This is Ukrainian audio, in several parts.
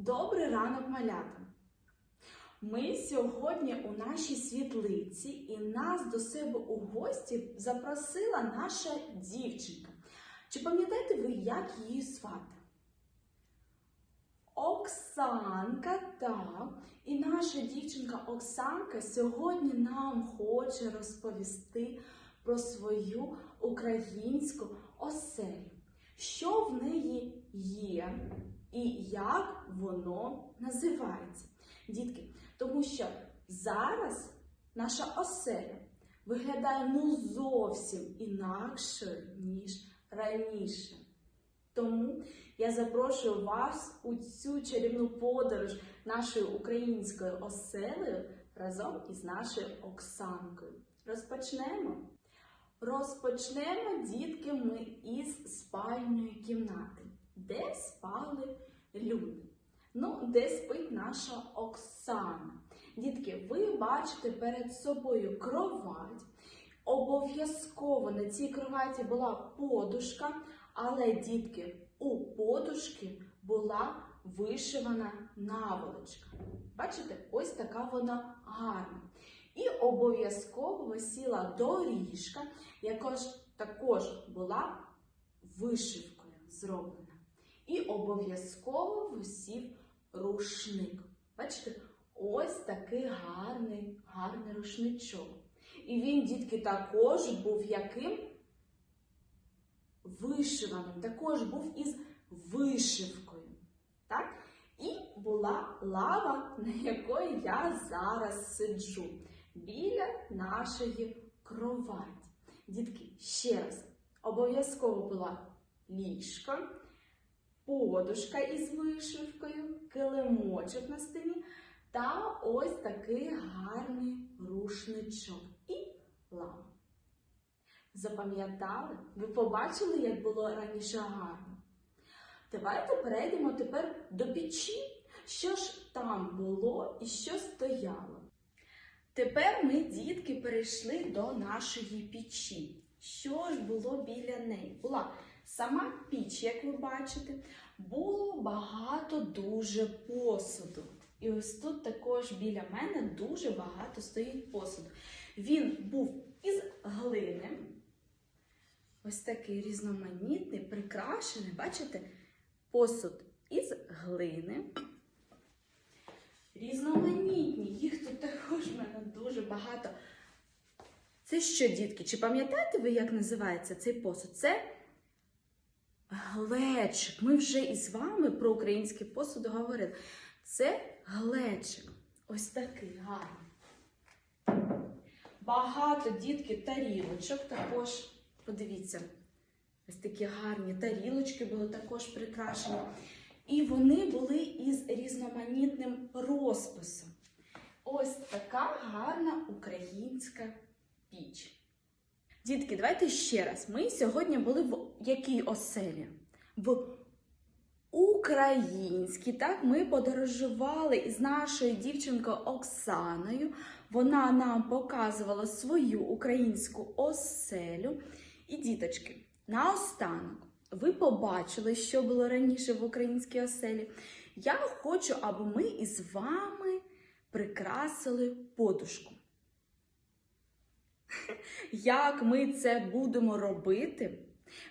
Добрий ранок, малята! Ми сьогодні у нашій світлиці і нас до себе у гості запросила наша дівчинка. Чи пам'ятаєте ви, як її звати? Оксанка, так. І наша дівчинка Оксанка сьогодні нам хоче розповісти про свою українську оселю. Що в неї є і як воно називається. Дітки, тому що зараз наша оселя виглядає ну зовсім інакше, ніж раніше. Тому я запрошую вас у цю чарівну подорож нашою українською оселею разом із нашою Оксанкою. Розпочнемо. Розпочнемо, дітки, ми із спальної кімнати, де спали люди. Ну, де спить наша Оксана. Дітки, ви бачите перед собою кровать. Обов'язково на цій кроваті була подушка, але, дітки, у подушки була вишивана наволочка. Бачите, ось така вона гарна. І обов'язково висіла доріжка, яка також була вишивкою зроблена. І обов'язково висів рушник. Бачите, ось такий гарний, гарний рушничок. І він, дітки, також був яким вишиваним, також був із вишивкою. Так? І була лава, на якої я зараз сиджу, біля нашої кроваті. Дітки, ще раз, обов'язково була ліжко, подушка із вишивкою, килимочок на стіні та ось такий гарний рушничок і лава. Запам'ятали? Ви побачили, як було раніше гарно? Давайте перейдемо тепер до печі. Що ж там було і що стояло? Тепер ми, дітки, перейшли до нашої печі. Що ж було біля неї? Була сама піч, як ви бачите, було багато дуже посуду. І ось тут також біля мене дуже багато стоїть посуду. Він був із глини, ось такий різноманітний, прикрашений, бачите, посуд із глини. Різноманітні, їх тут також в мене дуже багато. Це що, дітки? Чи пам'ятаєте ви, як називається цей посуд? Це глечик. Ми вже із вами про український посуд говорили. Це глечик. Ось такий гарний. Багато дітки тарілочок також. Подивіться, ось такі гарні тарілочки були також прикрашені. І вони були із різноманітним розписом. Ось така гарна українська піч. Дітки, давайте ще раз. Ми сьогодні були в якій оселі? В українській. Так, ми подорожували із нашою дівчинкою Оксаною. Вона нам показувала свою українську оселю. І, діточки, наостанок, ви побачили, що було раніше в українській оселі. Я хочу, аби ми із вами прикрасили подушку. Як ми це будемо робити,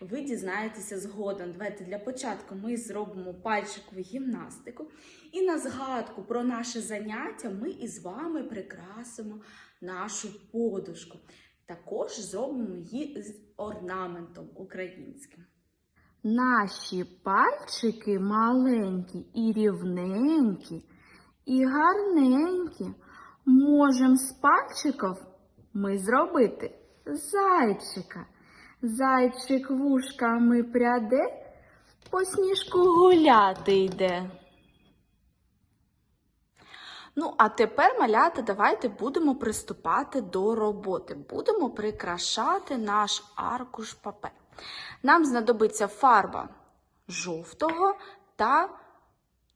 ви дізнаєтеся згодом. Давайте для початку ми зробимо пальчикову гімнастику. І на згадку про наше заняття ми із вами прикрасимо нашу подушку. Також зробимо її з орнаментом українським. Наші пальчики маленькі і рівненькі, і гарненькі. Можемо з пальчиків ми зробити зайчика. Зайчик вушками пряде, по сніжку гуляти йде. Ну, а тепер, малята, давайте будемо приступати до роботи. Будемо прикрашати наш аркуш паперу. Нам знадобиться фарба жовтого та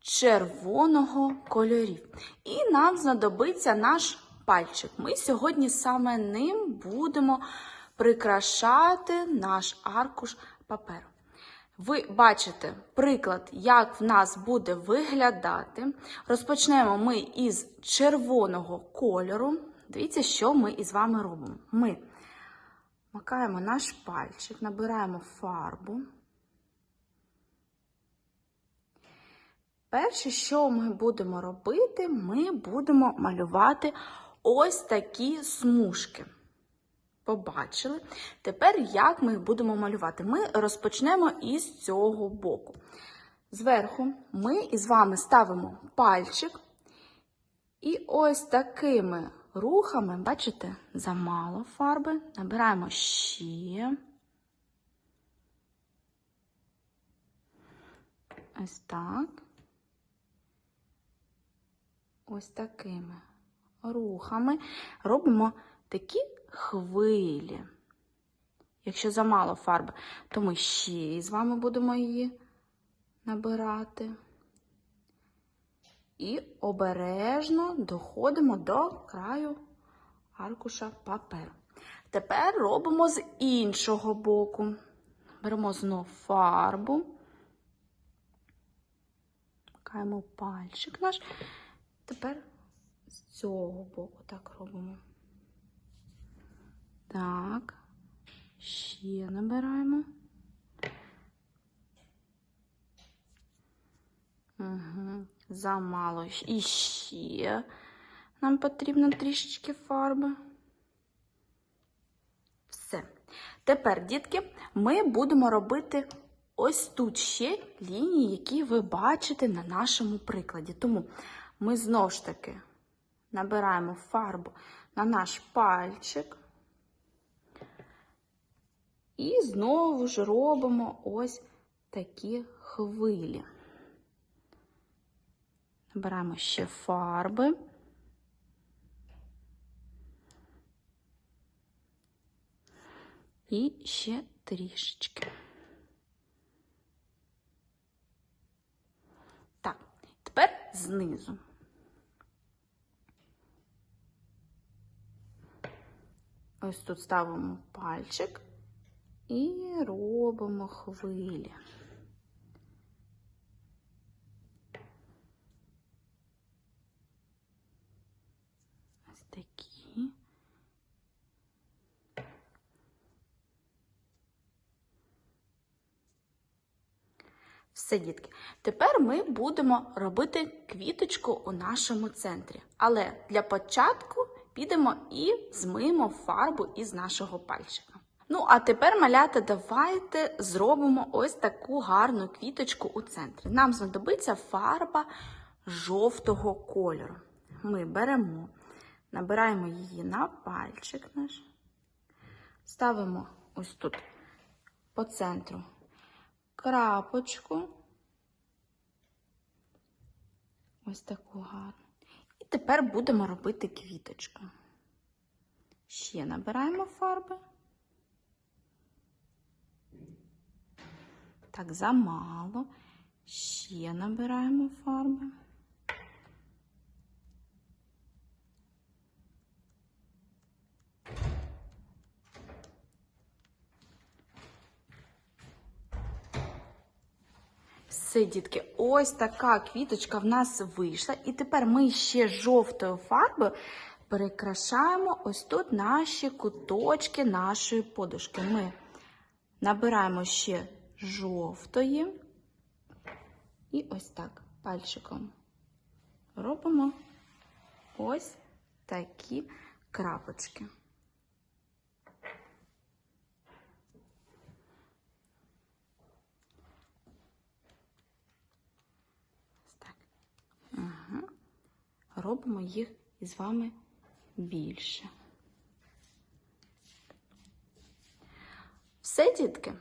червоного кольорів. І нам знадобиться наш пальчик. Ми сьогодні саме ним будемо прикрашати наш аркуш паперу. Ви бачите приклад, як в нас буде виглядати. Розпочнемо ми із червоного кольору. Дивіться, що ми із вами робимо. Ми макаємо наш пальчик, набираємо фарбу. Перше, що ми будемо робити, ми будемо малювати ось такі смужки. Побачили. Тепер як ми їх будемо малювати? Ми розпочнемо із цього боку. Зверху ми із вами ставимо пальчик. І ось такими рухами, бачите, замало фарби. Набираємо ще. Ось так. Ось такими рухами робимо такі хвилі. Якщо замало фарби, то ми ще з вами будемо її набирати. І обережно доходимо до краю аркуша паперу. Тепер робимо з іншого боку. Беремо знов фарбу, макаємо пальчик наш. Тепер цього боку так робимо. Так, ще набираємо. Угу. Замало. І ще нам потрібно трішечки фарби. Все. Тепер, дітки, ми будемо робити ось тут ще лінії, які ви бачите на нашому прикладі. Тому ми знову ж таки набираємо фарбу на наш пальчик. І знову ж робимо ось такі хвилі. Набираємо ще фарби. І ще трішечки. Так, тепер знизу. Ось тут ставимо пальчик і робимо хвилі. Ось такі. Все, дітки. Тепер ми будемо робити квіточку у нашому центрі. Але для початку підемо і змиємо фарбу із нашого пальчика. Ну, а тепер, малята, давайте зробимо ось таку гарну квіточку у центрі. Нам знадобиться фарба жовтого кольору. Ми беремо, набираємо її на пальчик наш, ставимо ось тут по центру крапочку. Ось таку гарну. Тепер будемо робити квіточку. Ще набираємо фарби. Так, замало. Ще набираємо фарби. Все, дітки, ось така квіточка в нас вийшла. І тепер ми ще жовтою фарбою перекрашаємо ось тут наші куточки нашої подушки. Ми набираємо ще жовтої. І ось так пальчиком робимо ось такі крапочки. Робимо їх із вами більше. Все, дітки?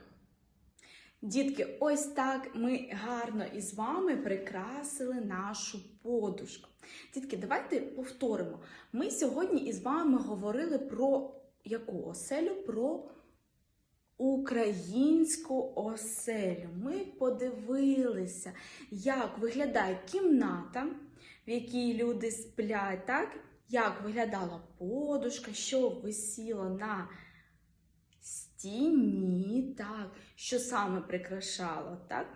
Дітки, ось так ми гарно із вами прикрасили нашу подушку. Дітки, давайте повторимо. Ми сьогодні із вами говорили про яку оселю? Про українську оселю. Ми подивилися, як виглядає кімната, в якій люди сплять, так? як виглядала подушка, що висіло на стіні так, що саме прикрашало, так?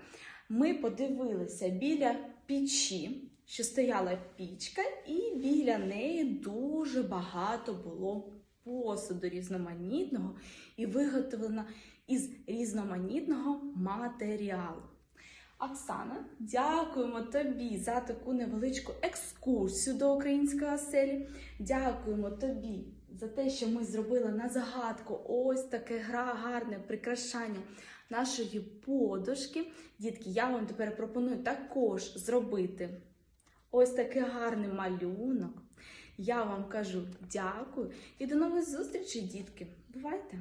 Ми подивилися біля печі, що стояла пічка, і біля неї дуже багато було посуду різноманітного і виготовлено із різноманітного матеріалу. Оксана, дякуємо тобі за таку невеличку екскурсію до української оселі. Дякуємо тобі за те, що ми зробили на загадку ось таке гра- гарне прикрашання нашої подушки. Дітки, я вам тепер пропоную також зробити ось такий гарний малюнок. Я вам кажу дякую і до нових зустрічей, дітки. Бувайте!